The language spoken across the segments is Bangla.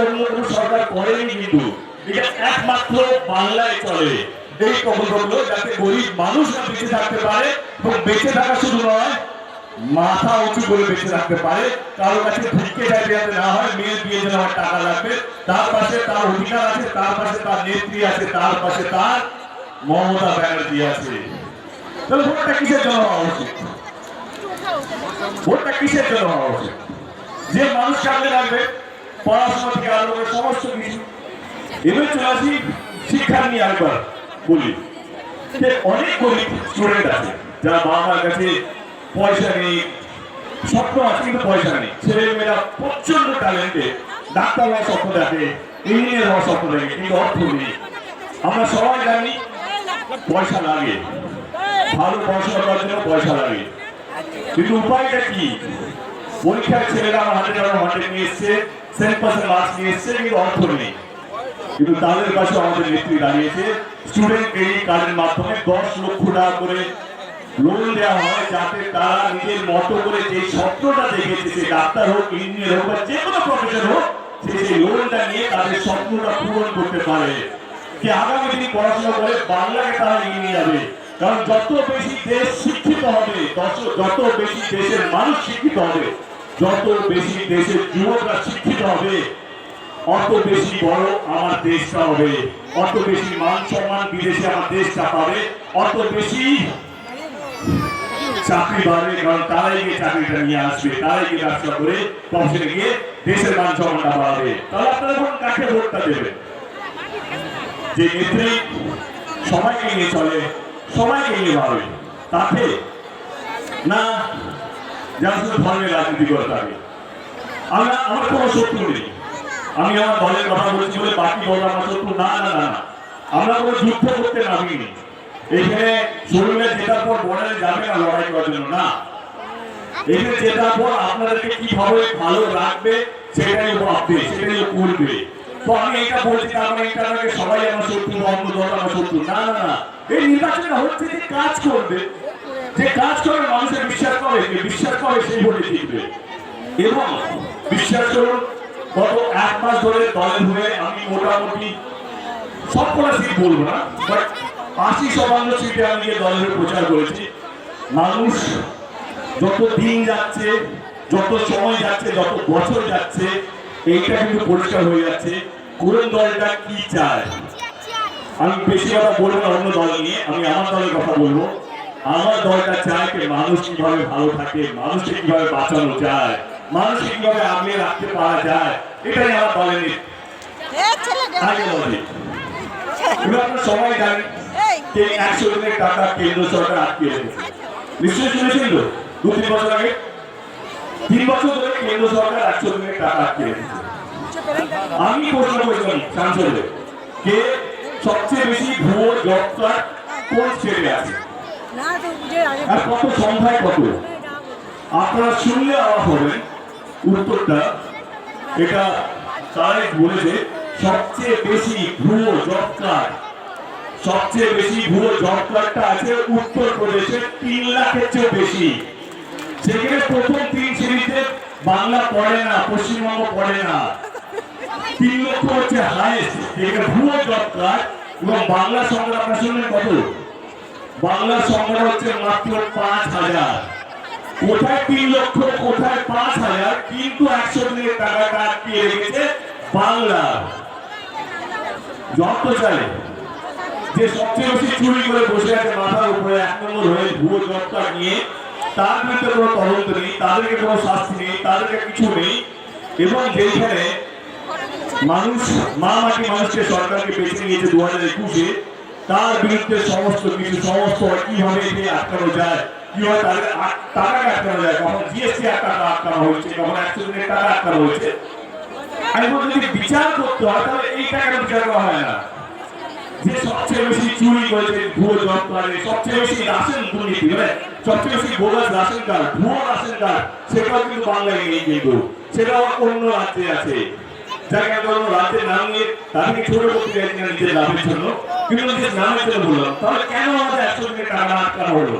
অন্য সরকার করেনি কিন্তু। এটা একমাত্র বাংলায় চলে। এই প্রকল্পগুলো যাতে গরিব মানুষরা বেঁচে থাকতে পারে এবং বেঁচে থাকা শুধু নয়, মাথা উঁচু করে বেঁচে রাখতে পারে। কারও কাছে ভিক্ষে চাইতে যাতে না হয় মেয়ের বিয়ে যেন আমার টাকা লাগবে। তার পাশে তার অধিকার আছে, তার পাশে তার নেত্রী আছে, তার পাশে তার মমতা ব্যানার্জি আছে। তাহলে ভোটটা কিসের জন্য হওয়া উচিত? ভোটটা কিসের জন্য হওয়া উচিত? যে মানুষ সামনে রাখবে পড়াশোনা থেকে আরম্ভ করে সমস্ত কিছু। এবার চলে আসি শিক্ষা নিয়ে একবার বলি। যে অনেক গরিব স্টুডেন্ট আছে, যারা বাবা কাছে পয়সা নেই, স্বপ্ন আছে কিন্তু পয়সা নেই। ছেলে মেয়েরা প্রচণ্ড ট্যালেন্টে ডাক্তার হওয়ার স্বপ্ন দেখে ইঞ্জিনিয়ার হওয়ার স্বপ্ন দেখে, কিন্তু অর্থ নেই। আমরা সবাই জানি পয়সা লাগে। ভালো পড়াশোনা করার জন্য পয়সা লাগে। কিন্তু উপায়টা কি? পরীক্ষায় ছেলেরা আমার হাতে আমার হাতে নিয়ে এসছে কিন্তু অর্থ নেই কারণ যত বেশি দেশ শিক্ষিত হবে তত- বেশি দেশের মানুষ শিক্ষিত হবে যত বেশি দেশের যুবকরা শিক্ষিত হবে, অত বেশি বড় আমার দেশটা হবে। অত বেশি মান সম্মান বিদেশে আমার দেশটা পাবে। অত বেশি চাকরি বাড়বে, কারণ তারাই গিয়ে চাকরিটা নিয়ে আসবে, তারাই গিয়ে ব্যবসা করে প্রফেশনে গিয়ে দেশের মান সম্মানটা বাড়াবে। তাহলে আপনারা এখন কাকে ভোটটা দেবেন? যে নেত্রী সবাইকে নিয়ে চলে, সবাইকে নিয়ে ভাবে। তাতে না? যারা ধর্মের রাজনীতি করে থাকে। আমরা, আমার কোনো শত্রু নেই। আমি আমার দলের কথা বলছি বলে বাকি দল আমার শত্রু। না না না আমরা কোনো যুদ্ধ করতে নামিনি এখানে শরীরে জেতার পর বর্ডারে যাবে না লড়াই করার জন্য, না। এখানে জেতার পর আপনাদেরকে কীভাবে ভালো রাখবে, সেটাই ভাববে সেটাই করবে তো আমি এটা বলছি, তার মানে এটা সবাই আমার শত্রু অন্য দল আমার শত্রু। না না না। এই নির্বাচনটা হচ্ছে যে কাজ করবে। যে কাজ করে মানুষের বিশ্বাস করে বিশ্বাস করে, সেই ভোটে জিতবে। এবং বিশ্বাস করুন, গত এক মাস ধরে দলে ধরে আমি মোটামুটি সবকটা সিট বলব না বাট আশি শতাংশ সিটে আমি দলের প্রচার করেছি। মানুষ যত দিন যাচ্ছে, যত সময় যাচ্ছে, যত বছর যাচ্ছে, এইটা কিন্তু পরিষ্কার হয়ে যাচ্ছে। কোন দলটা কি চায়? আমি বেশি কথা বলব অন্য দল নিয়ে, আমি আমার দলের কথা বলব। আমার দলটা চায় যে মানুষ কীভাবে ভালো থাকে মানুষকে কীভাবে বাঁচানো যায় মানুষকে কীভাবে আগলে রাখতে পারা যায় এটাই আমার দলের নীতি। আগে বলি এবার আপনারা সবাই জানেন যে একশো দিনের টাকা কেন্দ্র সরকার আটকে রেখেছে। নিশ্চয়ই শুনেছেন তো? দু তিন বছর আগে? তিন বছর ধরে কেন্দ্র সরকার একশো দিনের টাকা আটকে রেখেছে। আমি প্রশ্ন করেছিলাম সাংসদে কে সবচেয়ে বেশি ভুয়ো জব কোন স্টেটে আছে? কত সংখ্যায় কত? আপনারা শুনলে অবাক হবেন, উত্তরটা। এটা তারাই বলেছে, সবচেয়ে বেশি ভুয়ো জব সবচেয়ে বেশি ভুয়ো জব কার্ডটা আছে উত্তর প্রদেশে তিন লাখের চেয়ে বেশি। সেখানে প্রথম তিন সিরিজে বাংলা পড়ে না, পশ্চিমবঙ্গ পড়ে না। তিন লক্ষ হচ্ছে হাইয়েস্ট এখানে ভুয়ো জব এবং বাংলা সংখ্যা আপনারা শুনলেন কত? বাংলার সংখ্যা হচ্ছে মাত্র পাঁচ হাজার। কোথায় তিন লক্ষ, কোথায় পাঁচ হাজার, কিন্তু একশো দিনের টাকাটা আটকিয়ে রেখেছে বাংলা। যত চাই যে সবচেয়ে বেশি চুরি করে বসে আছে মাথার উপরে, এক নম্বর হয়ে ভুয়ো জবটা নিয়ে, তার বিরুদ্ধে কোনো তদন্ত নেই, তাদেরকে কোনো শাস্তি নেই, তাদেরকে কিছু নেই, এবং যেখানে মানুষ, মা মাটি মানুষকে সরকারকে বেছে নিয়েছে দু হাজার একুশে তার বিরুদ্ধে সমস্ত কিছু, সমস্ত কীভাবে আটকানো যায়, কীভাবে তাদের টাকাকে আটকানো যায়, কখন জিএসটি টাকা আটকানো হয়েছে, কখন একশো দিনের টাকা আটকানো হয়েছে। যদি বিচার করতে হয়, তাহলে এই বিচার করা হয় না। যে সবচেয়ে বেশি চুরি করেছে ভুয়ো সবচেয়ে বেশি দুর্নীতি মানে সবচেয়ে বেশি কার্ড ভুয়ো কার্ড সেটাও কিন্তু বাংলায় নেই কিন্তু, সেটাও অন্য রাজ্যে আছে। যাকে ধরুন রাজ্যের নাম নিয়ে ছোট নিজের লাভের জন্য। নিজের নামের জন্য বললাম, তাহলে কেন আমাদের একশো দিনের টাকা আটকানো হলো?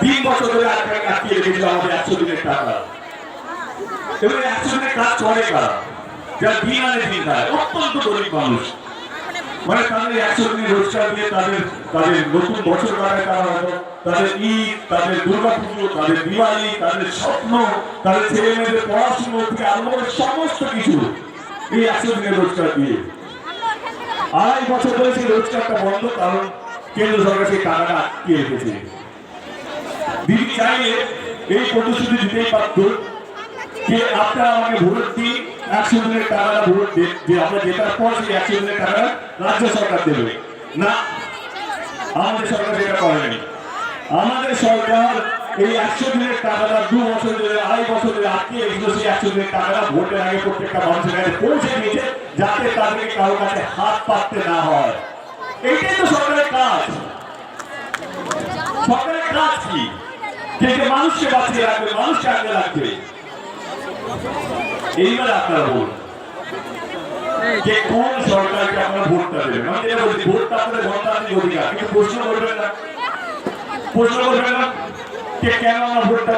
তিন বছর ধরে আটকে রেখেছিল আমাদের একশো দিনের টাকা। একশো দিনের কাজ করে? কারা দিন খায়, অত্যন্ত গরিব মানুষ। মানে তাদের একশো দিনের রোজগার দিয়ে তাদের তাদের নতুন বছর কাটায় তারা হয়তো। তাদের ঈদ, তাদের দুর্গা পুজো তাদের দিওয়ালি, তাদের স্বপ্ন, তাদের ছেলে মেয়েদের পড়াশুনো থেকে আরম্ভ সমস্ত কিছু। এই একশো দিনের রোজগার দিয়ে আড়াই বছর ধরে সেই রোজগারটা বন্ধ, কারণ কেন্দ্র সরকার সেই টাকাটা আটকে রেখেছে। দিদি চাইলে এই প্রতিশ্রুতি দিতেই পারত যে আপনারা আমাকে ভোট দিন, একশো দিনের টাকাটা ভোট যে আমরা জেতার পর সেই একশো দিনের টাকাটা রাজ্য সরকার দেবে। না, আমাদের সরকার যেটা করেনি। আমাদের সরকার এই একশো দিনের টাকাটা দু বছর ধরে, আড়াই বছর ধরে আটকে রেখেছিল, সেই একশো দিনের টাকাটা ভোটের আগে প্রত্যেকটা মানুষের কাছে পৌঁছে দিয়েছে, যাতে তাদেরকে কারও কাছে হাত পাততে না হয়। এইটাই তো সরকারের কাজ। সরকারের কাজ কি? যে মানুষকে বাঁচিয়ে রাখবে, মানুষকে আগলে রাখবে। এইবার আপনারা বলুন, যে কোন সরকারকে আপনারা ভোটটা দেবেন? আমি ভোটটা আপনাদের গণতান্ত্রিক অধিকার, কিন্তু প্রশ্ন করবেন না। প্রশ্ন করবেন না। যে কেন আমরা ভোটটা